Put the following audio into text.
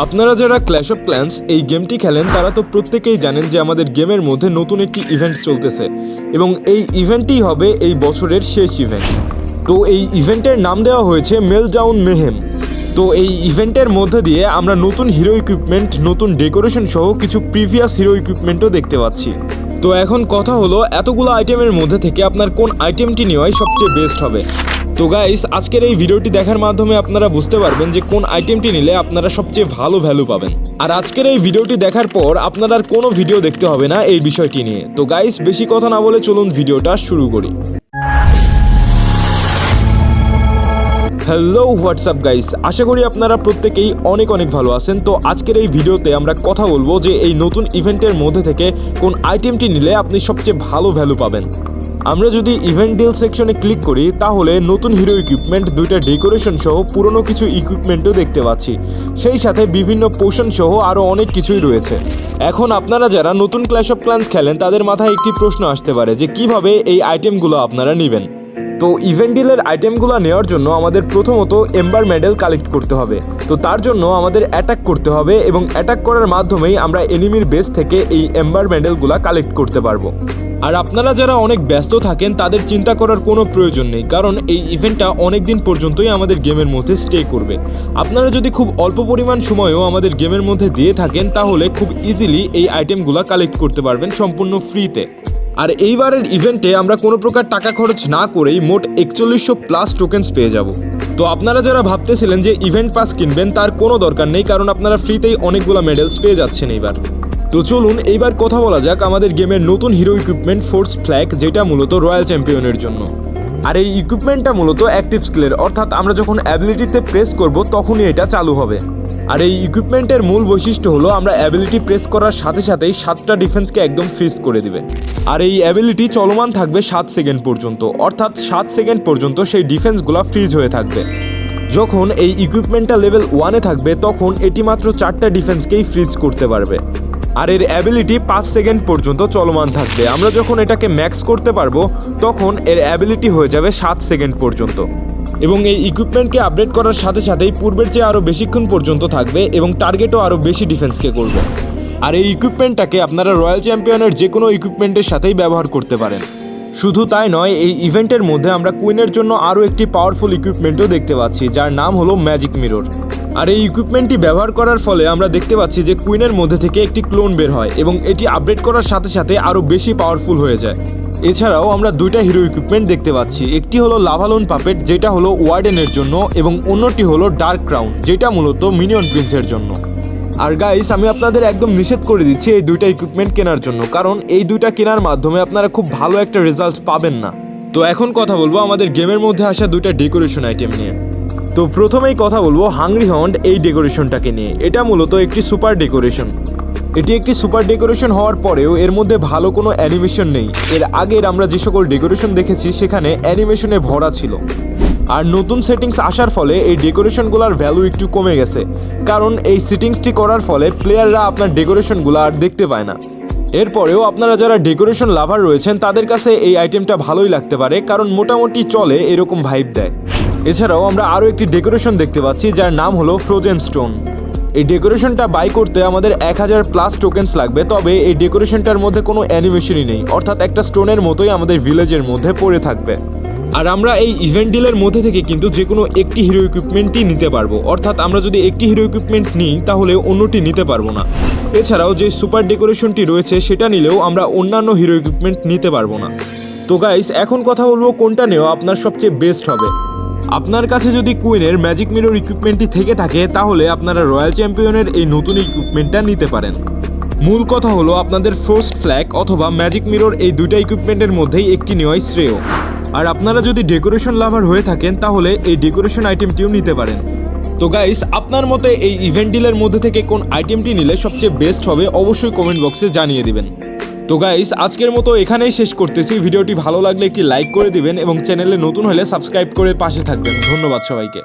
আপনারা যারা clash of clans এই গেমটি খেলেন, তারা তো প্রত্যেকেই জানেন যে আমাদের গেমের মধ্যে নতুন একটি ইভেন্ট চলতেছে এবং এই ইভেন্টটি হবে এই বছরের শেষ ইভেন্ট তো এই ইভেন্টের নাম দেওয়া হয়েছে মেলডাউন মেহেম তো এই ইভেন্টের মধ্যে দিয়ে আমরা নতুন হিরো ইকুইপমেন্ট নতুন ডেকোরেশন সহ কিছু প্রিভিয়াস হিরো ইকুইপমেন্টও দেখতে পাচ্ছি। তো এখন কথা হলো, এতগুলো আইটেমের মধ্যে থেকে আপনার কোন আইটেমটি নেওয়াই সবচেয়ে বেস্ট হবে। তো গাইস আজকের এই ভিডিওটি দেখার মাধ্যমে আপনারা বুঝতে পারবেন যে কোন আইটেমটি নিলে আপনারা সবচেয়ে ভালো ভ্যালু পাবেন। আর আজকের এই ভিডিওটি দেখার পর আপনারা আর কোনো ভিডিও দেখতে হবে না এই বিষয়টি নিয়ে। তো গাইস বেশি কথা না বলে চলুন ভিডিওটা শুরু করি। হ্যালো হোয়াটসঅ্যাপ গাইস আশা করি আপনারা প্রত্যেকেই অনেক অনেক ভালো আছেন। তো আজকের এই ভিডিওতে আমরা কথা বলব যে এই নতুন ইভেন্টের মধ্যে থেকে কোন আইটেমটি নিলে আপনি সবচেয়ে ভালো ভ্যালু পাবেন। আমরা যদি ইভেন্ট ডিল সেকশনে ক্লিক করি, তাহলে নতুন হিরো ইকুইপমেন্ট দুইটা ডেকোরেশন সহ পুরনো কিছু ইকুইপমেন্টও দেখতে পাচ্ছি। সেই সাথে বিভিন্ন পোষণ সহ আরও অনেক কিছুই রয়েছে। এখন আপনারা যারা নতুন ক্ল্যাশ অফ ক্ল্যান্স খেলেন, তাদের মাথায় একটি প্রশ্ন আসতে পারে যে কীভাবে এই আইটেমগুলো আপনারা নেবেন? তো ইভেন্ট ডিলের আইটেমগুলো নেওয়ার জন্য আমাদের প্রথমত এম্বার মেডেল কালেক্ট করতে হবে। তো তার জন্য আমাদের অ্যাটাক করতে হবে এবং অ্যাটাক করার মাধ্যমেই আমরা এনিমির বেস থেকে এই এম্বার মেডেলগুলো কালেক্ট করতে পারব। আর আপনারা যারা অনেক ব্যস্ত থাকেন, তাদের চিন্তা করার কোনো প্রয়োজন নেই, কারণ এই ইভেন্টটা অনেক দিন পর্যন্তই আমাদের গেমের মধ্যে স্টে করবে। আপনারা যদি খুব অল্প পরিমাণ সময়ও আমাদের গেমের মধ্যে দিয়ে থাকেন, তাহলে খুব ইজিলি এই আইটেমগুলো কালেক্ট করতে পারবেন সম্পূর্ণ ফ্রিতে আর এইবারের ইভেন্টে আমরা কোনো প্রকার টাকা খরচ না করেই মোট একচল্লিশশো প্লাস টোকেন্স পেয়ে যাব। তো আপনারা যারা ভাবতেছিলেন যে ইভেন্ট পাস কিনবেন, তার কোনো দরকার নেই, কারণ আপনারা ফ্রিতেই অনেকগুলো মেডেলস পেয়ে যাচ্ছেন এইবার। তো চলুন, এইবার কথা বলা যাক আমাদের গেমের নতুন হিরো ইকুইপমেন্ট ফোর্স ফ্ল্যাগ যেটা মূলত রয়্যাল চ্যাম্পিয়নের জন্য। আর এই ইকুইপমেন্টটা মূলত অ্যাক্টিভ স্কিলের অর্থাৎ আমরা যখন অ্যাবিলিটিতে প্রেস করব, তখনই এটা চালু হবে। আর এই ইকুইপমেন্টের মূল বৈশিষ্ট্য হলো, আমরা অ্যাবিলিটি প্রেস করার সাথে সাথেই সাতটা ডিফেন্সকে একদম ফ্রিজ করে দিবে। আর এই অ্যাবিলিটি চলমান থাকবে সাত সেকেন্ড পর্যন্ত, অর্থাৎ সাত সেকেন্ড পর্যন্ত সেই ডিফেন্সগুলো ফ্রিজ হয়ে থাকবে। যখন এই ইকুইপমেন্টটা লেভেল ওয়ানে থাকবে, তখন এটি মাত্র চারটা ডিফেন্সকেই ফ্রিজ করতে পারবে। আর এর অ্যাবিলিটি পাঁচ সেকেন্ড পর্যন্ত চলমান থাকবে। আমরা যখন এটাকে ম্যাক্স করতে পারব, তখন এর অ্যাবিলিটি হয়ে যাবে সাত সেকেন্ড পর্যন্ত। এবং এই ইকুইপমেন্টকে আপডেট করার সাথে সাথেই পূর্বের চেয়ে আরও বেশিক্ষণ পর্যন্ত থাকবে এবং টার্গেটও আরও বেশি ডিফেন্সকে করবে। আর এই ইকুইপমেন্টটাকে আপনারা রয়্যাল চ্যাম্পিয়নের যে কোনো ইকুইপমেন্টের সাথেই ব্যবহার করতে পারেন। শুধু তাই নয়, এই ইভেন্টের মধ্যে আমরা কুইনের জন্য আরও একটি পাওয়ারফুল ইকুইপমেন্টও দেখতে পাচ্ছি, যার নাম হলো ম্যাজিক মিরর আর এই ইকুইপমেন্টটি ব্যবহার করার ফলে আমরা দেখতে পাচ্ছি যে কুইনের মধ্যে থেকে একটি ক্লোন বের হয় এবং এটি আপডেট করার সাথে সাথে আরও বেশি পাওয়ারফুল হয়ে যায়। এছাড়াও আমরা দুইটা হিরো ইকুইপমেন্ট দেখতে পাচ্ছি। একটি হলো লাভালোন পাপেট যেটা হলো ওয়ার্ডেনের জন্য, এবং অন্যটি হলো ডার্ক ক্রাউন যেটা মূলত মিনিয়ন প্রিন্সের জন্য। আর গাইস আমি আপনাদের একদম নিষেধ করে দিচ্ছি এই দুইটা ইকুইপমেন্ট কেনার জন্য, কারণ এই দুইটা কেনার মাধ্যমে আপনারা খুব ভালো একটা রেজাল্ট পাবেন না। তো এখন কথা বলব আমাদের গেমের মধ্যে আসা দুইটা ডেকোরেশন আইটেম নিয়ে। তো প্রথমেই কথা বলব হাংরি হন্ড এই ডেকোরেশনটাকে নিয়ে। এটা মূলত একটি সুপার ডেকোরেশন। এটি একটি সুপার ডেকোরেশন হওয়ার পরেও এর মধ্যে ভালো কোনো অ্যানিমেশন নেই। এর আগের আমরা যে সকল ডেকোরেশন দেখেছি, সেখানে অ্যানিমেশনে ভরা ছিল। আর নতুন সেটিংস আসার ফলে এই ডেকোরেশনগুলোর ভ্যালু একটু কমে গেছে। কারণ এই সেটিংসটি করার ফলে প্লেয়াররা আপনার ডেকোরেশনগুলো আর দেখতে পায় না। এরপরেও আপনারা যারা ডেকোরেশন লাভার রয়েছেন, তাদের কাছে এই আইটেমটা ভালোই লাগতে পারে, কারণ মোটামুটি চলে এরকম ভাইব দেয়। এছাড়াও আমরা আরও একটি ডেকোরেশন দেখতে পাচ্ছি, যার নাম হলো ফ্রোজেন স্টোন এই ডেকোরেশনটা বাই করতে আমাদের এক হাজার প্লাস টোকেন্স লাগবে, তবে এই ডেকোরেশনটার মধ্যে কোনো অ্যানিমেশনই নেই, অর্থাৎ একটা স্টোনের মতোই আমাদের ভিলেজের মধ্যে পড়ে থাকবে। আর আমরা এই ইভেন্ট ডিলের মধ্যে থেকে কিন্তু যে কোনো একটি হিরো ইকুইপমেন্টই নিতে পারব, অর্থাৎ আমরা যদি একটি হিরো ইকুইপমেন্ট নিই, তাহলে অন্যটি নিতে পারব না। এছাড়াও যে সুপার ডেকোরেশনটি রয়েছে, সেটা নিলেও আমরা অন্যান্য হিরো ইকুইপমেন্ট নিতে পারব না। তো গাইস এখন কথা বলব কোনটা নেওয়া আপনার সবচেয়ে বেস্ট হবে। আপনার কাছে যদি কুইনের ম্যাজিক মিরর ইকুইপমেন্টটি থেকে থাকে, তাহলে আপনারা রয়্যাল চ্যাম্পিয়নের এই নতুন ইকুইপমেন্টটা নিতে পারেন। মূল কথা হলো আপনাদের ফোর্স্ট ফ্ল্যাগ অথবা ম্যাজিক মিরর এই দুইটা ইকুইপমেন্টের মধ্যেই একটি নেওয়াই শ্রেয়। আর আপনারা যদি ডেকোরেশন লাভার হয়ে থাকেন, তাহলে এই ডেকোরেশন আইটেমটিও নিতে পারেন। তো গাইস আপনার মতে এই ইভেন্ট ডিলের মধ্যে থেকে কোন আইটেমটি নিলে সবচেয়ে বেস্ট হবে, অবশ্যই কমেন্ট বক্সে জানিয়ে দিবেন। তো গাইস আজকের মতো এখানেই শেষ করতেছি। ভিডিওটি ভালো লাগলে একটি লাইক করে দিবেন এবং চ্যানেলে নতুন হলে সাবস্ক্রাইব করে পাশে থাকবেন। ধন্যবাদ সবাইকে।